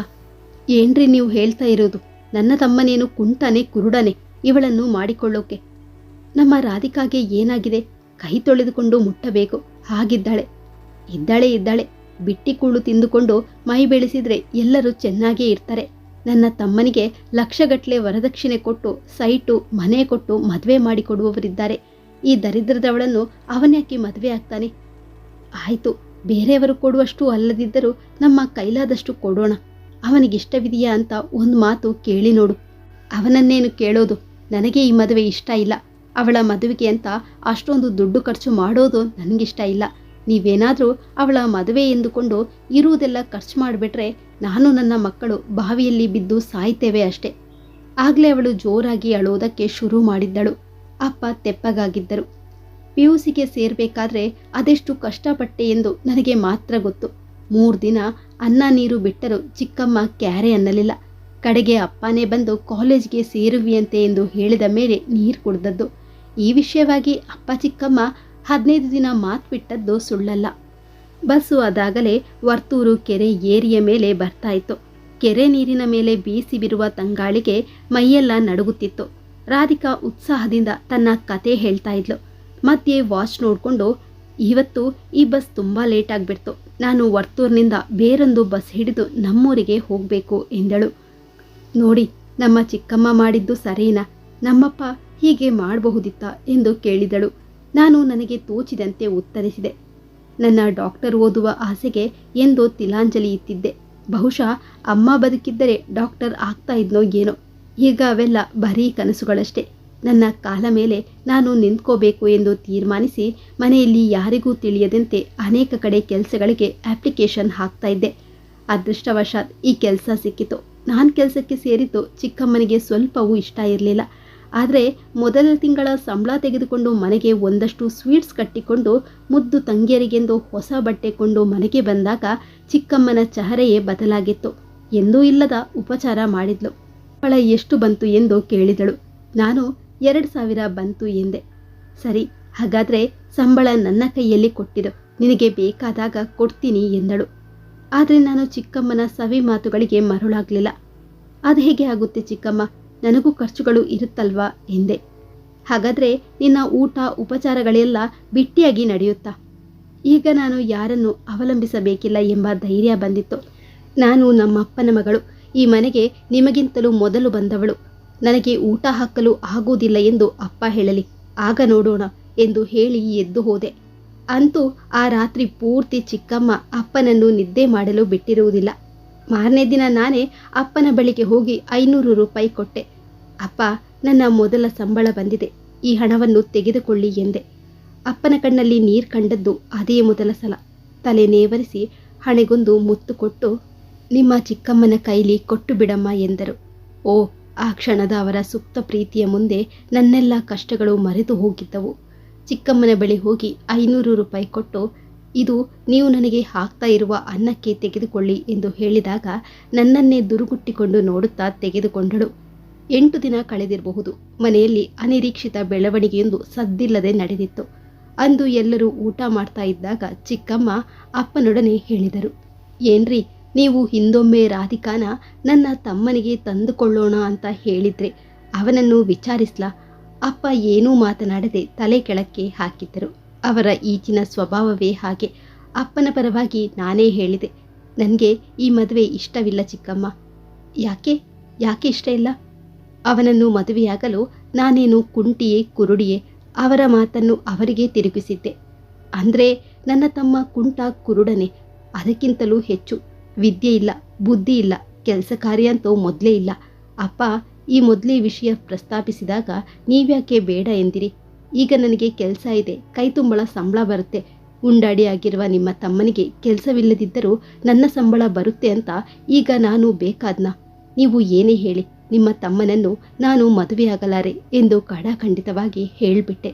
ಏನ್ರಿ ನೀವು ಹೇಳ್ತಾ ಇರೋದು? ನನ್ನ ತಮ್ಮನೇನು ಕುಂಟನೆ, ಕುರುಡನೆ, ಇವಳನ್ನು ಮಾಡಿಕೊಳ್ಳೋಕೆ. ನಮ್ಮ ರಾಧಿಕಾಗೆ ಏನಾಗಿದೆ? ಕೈ ತೊಳೆದುಕೊಂಡು ಮುಟ್ಟಬೇಕು. ಹಾಗಿದ್ದಾಳೆ. ಇದ್ದಾಳೆ ಇದ್ದಾಳೆ. ಬಿಟ್ಟಿ ಕೂಳು ತಿಂದುಕೊಂಡು ಮೈ ಬೆಳೆಸಿದ್ರೆ ಎಲ್ಲರೂ ಚೆನ್ನಾಗೇ ಇರ್ತಾರೆ. ನನ್ನ ತಮ್ಮನಿಗೆ ಲಕ್ಷಗಟ್ಟಲೆ ವರದಕ್ಷಿಣೆ ಕೊಟ್ಟು, ಸೈಟು, ಮನೆ ಕೊಟ್ಟು ಮದುವೆ ಮಾಡಿಕೊಡುವವರಿದ್ದಾರೆ. ಈ ದರಿದ್ರದವಳನ್ನು ಅವನ್ಯಾಕೆ ಮದುವೆ ಆಗ್ತಾನೆ? ಆಯಿತು. ಬೇರೆಯವರು ಕೊಡುವಷ್ಟು ಅಲ್ಲದಿದ್ದರೂ ನಮ್ಮ ಕೈಲಾದಷ್ಟು ಕೊಡೋಣ. ಅವನಿಗಿಷ್ಟವಿದೆಯಾ ಅಂತ ಒಂದು ಮಾತು ಕೇಳಿ ನೋಡು. ಅವನನ್ನೇನು ಕೇಳೋದು? ನನಗೆ ಈ ಮದುವೆ ಇಷ್ಟ ಇಲ್ಲ. ಅವಳ ಮದುವೆಗೆ ಅಂತ ಅಷ್ಟೊಂದು ದುಡ್ಡು ಖರ್ಚು ಮಾಡೋದು ನನಗಿಷ್ಟ ಇಲ್ಲ. ನೀವೇನಾದರೂ ಅವಳ ಮದುವೆ ಎಂದುಕೊಂಡು ಇರುವುದೆಲ್ಲ ಖರ್ಚು ಮಾಡಿಬಿಟ್ರೆ ನಾನು ನನ್ನ ಮಕ್ಕಳು ಬಾವಿಯಲ್ಲಿ ಬಿದ್ದು ಸಾಯ್ತೇವೆ ಅಷ್ಟೇ. ಆಗಲೇ ಅವಳು ಜೋರಾಗಿ ಅಳೋದಕ್ಕೆ ಶುರು ಮಾಡಿದ್ದಳು. ಅಪ್ಪ ತೆಪ್ಪಗಾಗಿದ್ದರು. ಪಿ ಯು ಸಿಗೆ ಸೇರಬೇಕಾದ್ರೆ ಅದೆಷ್ಟು ಕಷ್ಟಪಟ್ಟೆ ಎಂದು ನನಗೆ ಮಾತ್ರ ಗೊತ್ತು. ಮೂರು ದಿನ ಅನ್ನ ನೀರು ಬಿಟ್ಟರೂ ಚಿಕ್ಕಮ್ಮ ಕ್ಯಾರೆ ಅನ್ನಲಿಲ್ಲ. ಕಡೆಗೆ ಅಪ್ಪನೇ ಬಂದು ಕಾಲೇಜ್ಗೆ ಸೇರುವಿಯಂತೆ ಎಂದು ಹೇಳಿದ ಮೇಲೆ ನೀರು ಕುಡ್ದದ್ದು. ಈ ವಿಷಯವಾಗಿ ಅಪ್ಪ ಚಿಕ್ಕಮ್ಮ ಹದಿನೈದು ದಿನ ಮಾತು ಬಿಟ್ಟದ್ದು ಸುಳ್ಳಲ್ಲ. ಬಸ್ಸು ಅದಾಗಲೇ ವರ್ತೂರು ಕೆರೆ ಏರಿಯ ಮೇಲೆ ಬರ್ತಾ ಇತ್ತು. ಕೆರೆ ನೀರಿನ ಮೇಲೆ ಬೀಸಿ ಬಿರುವ ತಂಗಾಳಿಗೆ ಮೈಯೆಲ್ಲ ನಡುಗುತ್ತಿತ್ತು. ರಾಧಿಕಾ ಉತ್ಸಾಹದಿಂದ ತನ್ನ ಕತೆ ಹೇಳ್ತಾ ಇದ್ಲು. ಮಧ್ಯೆ ವಾಚ್ ನೋಡಿಕೊಂಡು ಇವತ್ತು ಈ ಬಸ್ ತುಂಬ ಲೇಟ್ ಆಗಿಬಿಡ್ತು. ನಾನು ವರ್ತೂರಿನಿಂದ ಬೇರೊಂದು ಬಸ್ ಹಿಡಿದು ನಮ್ಮೂರಿಗೆ ಹೋಗಬೇಕು ಎಂದಳು. ನೋಡಿ, ನಮ್ಮ ಚಿಕ್ಕಮ್ಮ ಮಾಡಿದ್ದು ಸರಿನಾ? ನಮ್ಮಪ್ಪ ಹೀಗೆ ಮಾಡಬಹುದಿತ್ತ ಎಂದು ಕೇಳಿದಳು. ನಾನು ನನಗೆ ತೋಚಿದಂತೆ ಉತ್ತರಿಸಿದೆ. ನನ್ನ ಡಾಕ್ಟರ್ ಓದುವ ಆಸೆಗೆ ಎಂದು ತಿಲಾಂಜಲಿ ಇತ್ತಿದ್ದೆ. ಬಹುಶಃ ಅಮ್ಮ ಬದುಕಿದ್ದರೆ ಡಾಕ್ಟರ್ ಆಗ್ತಾ ಇದ್ನೋ ಏನೋ? ಈಗ ಅವೆಲ್ಲ ಬರೀ ಕನಸುಗಳಷ್ಟೇ. ನನ್ನ ಕಾಲ ಮೇಲೆ ನಾನು ನಿಂತ್ಕೋಬೇಕು ಎಂದು ತೀರ್ಮಾನಿಸಿ ಮನೆಯಲ್ಲಿ ಯಾರಿಗೂ ತಿಳಿಯದಂತೆ ಅನೇಕ ಕಡೆ ಕೆಲಸಗಳಿಗೆ ಅಪ್ಲಿಕೇಶನ್ ಹಾಕ್ತಾ ಇದ್ದೆ. ಅದೃಷ್ಟವಶಾತ್ ಈ ಕೆಲಸ ಸಿಕ್ಕಿತು. ನಾನು ಕೆಲಸಕ್ಕೆ ಸೇರಿದ್ದು ಚಿಕ್ಕಮ್ಮನಿಗೆ ಸ್ವಲ್ಪವೂ ಇಷ್ಟ ಇರಲಿಲ್ಲ. ಆದರೆ ಮೊದಲ ತಿಂಗಳ ಸಂಬಳ ತೆಗೆದುಕೊಂಡು ಮನೆಗೆ ಒಂದಷ್ಟು ಸ್ವೀಟ್ಸ್ ಕಟ್ಟಿಕೊಂಡು ಮುದ್ದು ತಂಗಿಯರಿಗೆಂದು ಹೊಸ ಬಟ್ಟೆ ಕೊಂಡು ಮನೆಗೆ ಬಂದಾಗ ಚಿಕ್ಕಮ್ಮನ ಚಹರೆಯೇ ಬದಲಾಗಿತ್ತು. ಎಂದೂ ಇಲ್ಲದ ಉಪಚಾರ ಮಾಡಿದ್ಲು. ಅವಳ ಎಷ್ಟು ಬಂತು? ಎಂದು ಕೇಳಿದಳು. ನಾನು ಎರಡು ಸಾವಿರ ಬಂತು ಎಂದೆ. ಸರಿ, ಹಾಗಾದರೆ ಸಂಬಳ ನನ್ನ ಕೈಯಲ್ಲಿ ಕೊಟ್ಟಿರು. ನಿನಗೆ ಬೇಕಾದಾಗ ಕೊಡ್ತೀನಿ ಎಂದಳು. ಆದರೆ ನಾನು ಚಿಕ್ಕಮ್ಮನ ಸವಿ ಮಾತುಗಳಿಗೆ ಮರುಳಾಗಲಿಲ್ಲ. ಅದು ಹೇಗೆ ಆಗುತ್ತೆ ಚಿಕ್ಕಮ್ಮ? ನನಗೂ ಖರ್ಚುಗಳು ಇರುತ್ತಲ್ವಾ ಎಂದೆ. ಹಾಗಾದರೆ ನಿನ್ನ ಊಟ, ಉಪಚಾರಗಳೆಲ್ಲ ಬಿಟ್ಟಿಯಾಗಿ ನಡೆಯುತ್ತಾ? ಈಗ ನಾನು ಯಾರನ್ನು ಅವಲಂಬಿಸಬೇಕಿಲ್ಲ ಎಂಬ ಧೈರ್ಯ ಬಂದಿತ್ತು. ನಾನು ನಮ್ಮಪ್ಪನ ಮಗಳು. ಈ ಮನೆಗೆ ನಿಮಗಿಂತಲೂ ಮೊದಲು ಬಂದವಳು. ನನಗೆ ಊಟ ಹಾಕಲು ಆಗುವುದಿಲ್ಲ ಎಂದು ಅಪ್ಪ ಹೇಳಲಿ. ಆಗ ನೋಡೋಣ ಎಂದು ಹೇಳಿ ಎದ್ದು ಹೋದೆ. ಅಂತೂ ಆ ರಾತ್ರಿ ಪೂರ್ತಿ ಚಿಕ್ಕಮ್ಮ ಅಪ್ಪನನ್ನು ನಿದ್ದೆ ಮಾಡಲು ಬಿಟ್ಟಿರುವುದಿಲ್ಲ. ಮಾರನೇ ದಿನ ನಾನೇ ಅಪ್ಪನ ಬಳಿಗೆ ಹೋಗಿ ಐನೂರು ರೂಪಾಯಿ ಕೊಟ್ಟೆ. ಅಪ್ಪ, ನನ್ನ ಮೊದಲ ಸಂಬಳ ಬಂದಿದೆ. ಈ ಹಣವನ್ನು ತೆಗೆದುಕೊಳ್ಳಿ ಎಂದೆ. ಅಪ್ಪನ ಕಣ್ಣಲ್ಲಿ ನೀರು ಕಂಡದ್ದು ಅದೇ ಮೊದಲ ಸಲ. ತಲೆ ನೇವರಿಸಿ ಹಣೆಗೊಂದು ಮುತ್ತು ಕೊಟ್ಟು, ನಿಮ್ಮ ಚಿಕ್ಕಮ್ಮನ ಕೈಲಿ ಕೊಟ್ಟು ಬಿಡಮ್ಮ ಎಂದರು. ಓ ಆ ಕ್ಷಣದ ಅವರ ಸುಪ್ತ ಪ್ರೀತಿಯ ಮುಂದೆ ನನ್ನೆಲ್ಲ ಕಷ್ಟಗಳು ಮರೆತು ಹೋಗಿದ್ದವು. ಚಿಕ್ಕಮ್ಮನ ಬಳಿ ಹೋಗಿ ಐನೂರು ರೂಪಾಯಿ ಕೊಟ್ಟು, ಇದು ನೀವು ನನಗೆ ಹಾಕ್ತಾ ಇರುವ ಅನ್ನಕ್ಕೆ ತೆಗೆದುಕೊಳ್ಳಿ ಎಂದು ಹೇಳಿದಾಗ ನನ್ನನ್ನೇ ದುರುಗುಟ್ಟಿಕೊಂಡು ನೋಡುತ್ತಾ ತೆಗೆದುಕೊಂಡಳು. ಎಂಟು ದಿನ ಕಳೆದಿರಬಹುದು. ಮನೆಯಲ್ಲಿ ಅನಿರೀಕ್ಷಿತ ಬೆಳವಣಿಗೆಯೊಂದು ಸದ್ದಿಲ್ಲದೆ ನಡೆದಿತ್ತು. ಅಂದು ಎಲ್ಲರೂ ಊಟ ಮಾಡ್ತಾ ಇದ್ದಾಗ ಚಿಕ್ಕಮ್ಮ ಅಪ್ಪನೊಡನೆ ಹೇಳಿದರು, ಏನ್ರಿ ನೀವು ಹಿಂದೊಮ್ಮೆ ರಾಧಿಕಾನ ನನ್ನ ತಮ್ಮನಿಗೆ ತಂದುಕೊಳ್ಳೋಣ ಅಂತ ಹೇಳಿದ್ರೆ ಅವನನ್ನು ವಿಚಾರಿಸ್ಲಾ. ಅಪ್ಪ ಏನೂ ಮಾತನಾಡದೆ ತಲೆ ಕೆಳಕ್ಕೆ ಹಾಕಿದ್ದರು. ಅವರ ಈಚಿನ ಸ್ವಭಾವವೇ ಹಾಗೆ. ಅಪ್ಪನ ಪರವಾಗಿ ನಾನೇ ಹೇಳಿದೆ. ನನಗೆ ಈ ಮದುವೆ ಇಷ್ಟವಿಲ್ಲ ಚಿಕ್ಕಮ್ಮ. ಯಾಕೆ? ಯಾಕೆ ಇಷ್ಟ ಇಲ್ಲ? ಅವನನ್ನು ಮದುವೆಯಾಗಲು ನಾನೇನು ಕುಂಟಿಯೇ ಕುರುಡಿಯೇ ಅವರ ಮಾತನ್ನು ಅವರಿಗೆ ತಿರುಗಿಸಿದ್ದೆ. ಅಂದರೆ ನನ್ನ ತಮ್ಮ ಕುಂಟ ಕುರುಡನೆ. ಅದಕ್ಕಿಂತಲೂ ಹೆಚ್ಚು. ವಿದ್ಯೆ ಇಲ್ಲ, ಬುದ್ಧಿ ಇಲ್ಲ, ಕೆಲಸ ಕಾರ್ಯ ಅಂತೂ ಮೊದಲೇ ಇಲ್ಲ. ಅಪ್ಪ, ಈ ಮೊದಲೇ ವಿಷಯ ಪ್ರಸ್ತಾಪಿಸಿದಾಗ ನೀವ್ಯಾಕೆ ಬೇಡ ಎಂದಿರಿ? ಈಗ ನನಗೆ ಕೆಲಸ ಇದೆ, ಕೈ ತುಂಬಳ ಸಂಬಳ ಬರುತ್ತೆ. ಉಂಡಾಡಿ ಆಗಿರುವ ನಿಮ್ಮ ತಮ್ಮನಿಗೆ ಕೆಲಸವಿಲ್ಲದಿದ್ದರೂ ನನ್ನ ಸಂಬಳ ಬರುತ್ತೆ ಅಂತ ಈಗ ನಾನು ಬೇಕಾದ್ನ? ನೀವು ಏನೇ ಹೇಳಿ, ನಿಮ್ಮ ತಮ್ಮನನ್ನು ನಾನು ಮದುವೆಯಾಗಲಾರೆ ಎಂದು ಕಡಾಖಂಡಿತವಾಗಿ ಹೇಳಿಬಿಟ್ಟೆ.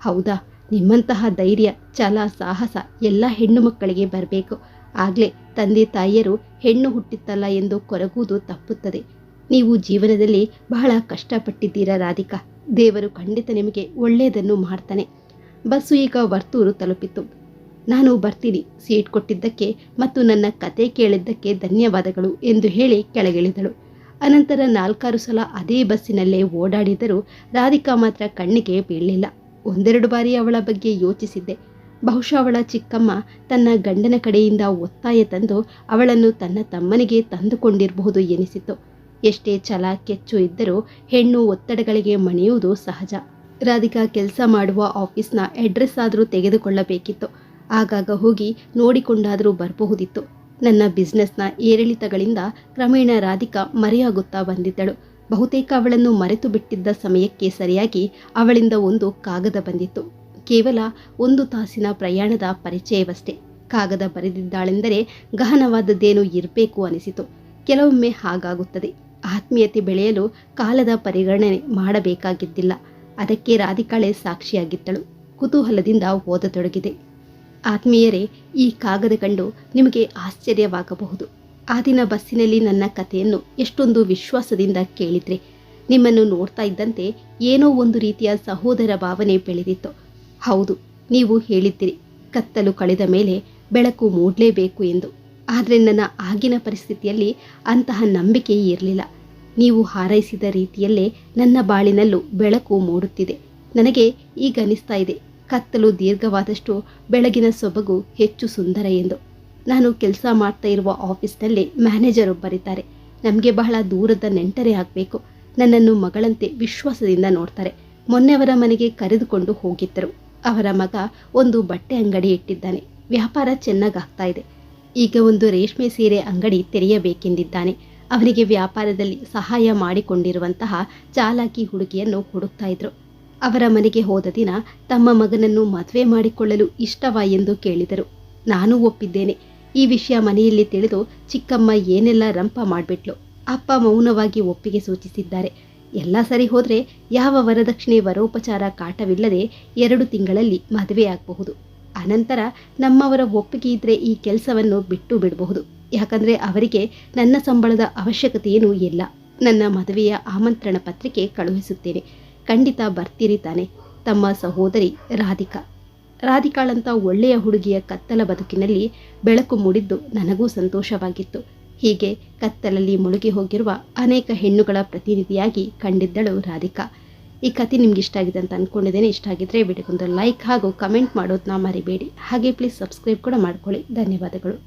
ಹೌದಾ, ನಿಮ್ಮಂತಹ ಧೈರ್ಯ ಛಲ ಸಾಹಸ ಎಲ್ಲ ಹೆಣ್ಣು ಮಕ್ಕಳಿಗೆ ಬರಬೇಕು. ಆಗಲೇ ತಂದೆ ತಾಯಿಯರು ಹೆಣ್ಣು ಹುಟ್ಟಿತ್ತಲ್ಲ ಎಂದು ಕೊರಗುವುದು ತಪ್ಪುತ್ತದೆ. ನೀವು ಜೀವನದಲ್ಲಿ ಬಹಳ ಕಷ್ಟಪಟ್ಟಿದ್ದೀರಾ ರಾಧಿಕಾ? ದೇವರು ಖಂಡಿತ ನಿಮಗೆ ಒಳ್ಳೆಯದನ್ನು ಮಾಡ್ತಾನೆ. ಬಸ್ಸು ಈಗ ವರ್ತೂರು ತಲುಪಿತು ನಾನು ಬರ್ತೀನಿ, ಸೀಟ್ ಕೊಟ್ಟಿದ್ದಕ್ಕೆ ಮತ್ತು ನನ್ನ ಕತೆ ಕೇಳಿದ್ದಕ್ಕೆ ಧನ್ಯವಾದಗಳು ಎಂದು ಹೇಳಿ ಕೆಳಗಿಳಿದಳು. ಅನಂತರ ನಾಲ್ಕಾರು ಸಲ ಅದೇ ಬಸ್ಸಿನಲ್ಲೇ ಓಡಾಡಿದರೂ ರಾಧಿಕಾ ಮಾತ್ರ ಕಣ್ಣಿಗೆ ಬೀಳಲಿಲ್ಲ. ಒಂದೆರಡು ಬಾರಿ ಅವಳ ಬಗ್ಗೆ ಯೋಚಿಸಿದ್ದೆ. ಬಹುಶಃ ಅವಳ ಚಿಕ್ಕಮ್ಮ ತನ್ನ ಗಂಡನ ಕಡೆಯಿಂದ ಒತ್ತಾಯ ತಂದು ಅವಳನ್ನು ತನ್ನ ತಮ್ಮನಿಗೆ ತಂದುಕೊಂಡಿರಬಹುದು ಎನಿಸಿತು. ಎಷ್ಟೇ ಛಲ ಕೆಚ್ಚು ಇದ್ದರೂ ಹೆಣ್ಣು ಒತ್ತಡಗಳಿಗೆ ಮಣಿಯುವುದು ಸಹಜ. ರಾಧಿಕಾ ಕೆಲಸ ಮಾಡುವ ಆಫೀಸ್ನ ಅಡ್ರೆಸ್ ಆದರೂ ತೆಗೆದುಕೊಳ್ಳಬೇಕಿತ್ತು. ಆಗಾಗ ಹೋಗಿ ನೋಡಿಕೊಂಡಾದರೂ ಬರಬಹುದಿತ್ತು. ನನ್ನ ಬಿಸ್ನೆಸ್ನ ಏರಿಳಿತಗಳಿಂದ ಕ್ರಮೇಣ ರಾಧಿಕಾ ಮರೆಯಾಗುತ್ತಾ ಬಂದಿದ್ದಳು. ಬಹುತೇಕ ಅವಳನ್ನು ಮರೆತು ಬಿಟ್ಟಿದ್ದ ಸಮಯಕ್ಕೆ ಸರಿಯಾಗಿ ಅವಳಿಂದ ಒಂದು ಕಾಗದ ಬಂದಿತ್ತು. ಕೇವಲ ಒಂದು ತಾಸಿನ ಪ್ರಯಾಣದ ಪರಿಚಯವಷ್ಟೇ. ಕಾಗದ ಬರೆದಿದ್ದಾಳೆಂದರೆ ಗಹನವಾದದ್ದೇನೋ ಇರಬೇಕು ಅನಿಸಿತು. ಕೆಲವೊಮ್ಮೆ ಹಾಗಾಗುತ್ತದೆ. ಆತ್ಮೀಯತೆ ಬೆಳೆಯಲು ಕಾಲದ ಪರಿಗಣನೆ ಮಾಡಬೇಕಾಗಿದ್ದಿಲ್ಲ. ಅದಕ್ಕೆ ರಾಧಿಕಾಳೆ ಸಾಕ್ಷಿಯಾಗಿದ್ದಳು. ಕುತೂಹಲದಿಂದ ಓದತೊಡಗಿದೆ. ಆತ್ಮೀಯರೇ, ಈ ಕಾಗದ ಕಂಡು ನಿಮಗೆ ಆಶ್ಚರ್ಯವಾಗಬಹುದು. ಆ ದಿನ ಬಸ್ಸಿನಲ್ಲಿ ನನ್ನ ಕಥೆಯನ್ನು ಎಷ್ಟೊಂದು ವಿಶ್ವಾಸದಿಂದ ಕೇಳಿದ್ರೆ. ನಿಮ್ಮನ್ನು ನೋಡ್ತಾ ಇದ್ದಂತೆ ಏನೋ ಒಂದು ರೀತಿಯ ಸಹೋದರ ಭಾವನೆ ಬೆಳೆದಿತ್ತು. ಹೌದು, ನೀವು ಹೇಳಿದ್ದೀರಿ. ಕತ್ತಲು ಕಳೆದ ಮೇಲೆ ಬೆಳಕು ಮೂಡಲೇಬೇಕು ಎಂದು. ಆದರೆ ನನ್ನ ಆಗಿನ ಪರಿಸ್ಥಿತಿಯಲ್ಲಿ ಅಂತಹ ನಂಬಿಕೆ ಇರಲಿಲ್ಲ. ನೀವು ಹಾರೈಸಿದ ರೀತಿಯಲ್ಲೇ ನನ್ನ ಬಾಳಿನಲ್ಲೂ ಬೆಳಕು ಮೂಡುತ್ತಿದೆ. ನನಗೆ ಈಗ ಅನಿಸ್ತಾ ಇದೆ, ಕತ್ತಲು ದೀರ್ಘವಾದಷ್ಟು ಬೆಳಗಿನ ಸೊಬಗು ಹೆಚ್ಚು ಸುಂದರ ಎಂದು. ನಾನು ಕೆಲಸ ಮಾಡ್ತಾ ಇರುವ ಆಫೀಸ್ನಲ್ಲಿ ಮ್ಯಾನೇಜರ್ ಒಬ್ಬರಿದ್ದಾರೆ. ನಮಗೆ ಬಹಳ ದೂರದ ನೆಂಟರೇ ಆಗಬೇಕು. ನನ್ನನ್ನು ಮಗಳಂತೆ ವಿಶ್ವಾಸದಿಂದ ನೋಡ್ತಾರೆ. ಮೊನ್ನೆ ಅವರ ಮನೆಗೆ ಕರೆದುಕೊಂಡು ಹೋಗಿದ್ದರು. ಅವರ ಮಗ ಒಂದು ಬಟ್ಟೆ ಅಂಗಡಿ ಇಟ್ಟಿದ್ದಾನೆ. ವ್ಯಾಪಾರ ಚೆನ್ನಾಗಾಗ್ತಾ ಇದೆ. ಈಗ ಒಂದು ರೇಷ್ಮೆ ಸೀರೆ ಅಂಗಡಿ ತೆರೆಯಬೇಕೆಂದಿದ್ದಾನೆ. ಅವನಿಗೆ ವ್ಯಾಪಾರದಲ್ಲಿ ಸಹಾಯ ಮಾಡಿಕೊಂಡಿರುವಂತಹ ಚಾಲಾಕಿ ಹುಡುಗಿಯನ್ನು ಹುಡುಕ್ತಾ ಇದ್ರು. ಅವರ ಮನೆಗೆ ಹೋದ ದಿನ ತಮ್ಮ ಮಗನನ್ನು ಮದುವೆ ಮಾಡಿಕೊಳ್ಳಲು ಇಷ್ಟವಾ ಎಂದು ಕೇಳಿದರು. ನಾನು ಒಪ್ಪಿದ್ದೇನೆ. ಈ ವಿಷಯ ಮನೆಯಲ್ಲಿ ತಿಳಿದು ಚಿಕ್ಕಮ್ಮ ಏನೆಲ್ಲ ರಂಪ ಮಾಡಿಬಿಟ್ಲು, ಅಪ್ಪ ಮೌನವಾಗಿ ಒಪ್ಪಿಗೆ ಸೂಚಿಸಿದ್ದಾರೆ. ಎಲ್ಲ ಸರಿ ಹೋದರೆ ಯಾವ ವರದಕ್ಷಿಣೆ ವರೋಪಚಾರ ಕಾಟವಿಲ್ಲದೆ ಎರಡು ತಿಂಗಳಲ್ಲಿ ಮದುವೆಯಾಗಬಹುದು ಅನಂತರ ನಮ್ಮವರ ಒಪ್ಪಿಗೆ ಇದ್ರೆ ಈ ಕೆಲಸವನ್ನು ಬಿಟ್ಟು ಬಿಡಬಹುದು. ಯಾಕಂದರೆ ಅವರಿಗೆ ನನ್ನ ಸಂಬಳದ ಅವಶ್ಯಕತೆಯೇನೂ ಇಲ್ಲ. ನನ್ನ ಮದುವೆಯ ಆಮಂತ್ರಣ ಪತ್ರಿಕೆ ಕಳುಹಿಸುತ್ತೇನೆ. ಖಂಡಿತ ಬರ್ತೀರಿ ತಾನೆ. ತಮ್ಮ ಸಹೋದರಿ ರಾಧಿಕಾ. ರಾಧಿಕಾಳಂತ ಒಳ್ಳೆಯ ಹುಡುಗಿಯ ಕತ್ತಲ ಬದುಕಿನಲ್ಲಿ ಬೆಳಕು ಮೂಡಿದ್ದು ನನಗೂ ಸಂತೋಷವಾಗಿತ್ತು. ಹೀಗೆ ಕತ್ತಲಲ್ಲಿ ಮುಳುಗಿ ಹೋಗಿರುವ ಅನೇಕ ಹೆಣ್ಣುಗಳ ಪ್ರತಿನಿಧಿಯಾಗಿ ಕಂಡಿದ್ದಳು ರಾಧಿಕಾ. ಈ ಕತೆ ನಿಮ್ಗೆ ಇಷ್ಟ ಆಗಿದೆ ಅಂತ ಅಂದ್ಕೊಂಡಿದ್ದೇನೆ ಇಷ್ಟ ಆಗಿದ್ರೆ ವಿಡಿಯೋಗೊಂದು ಲೈಕ್ ಹಾಗೂ ಕಮೆಂಟ್ ಮಾಡೋದನ್ನ ಮರಿಬೇಡಿ. ಹಾಗೆ ಪ್ಲೀಸ್ ಸಬ್ಸ್ಕ್ರೈಬ್ ಕೂಡ ಮಾಡ್ಕೊಳ್ಳಿ. ಧನ್ಯವಾದಗಳು.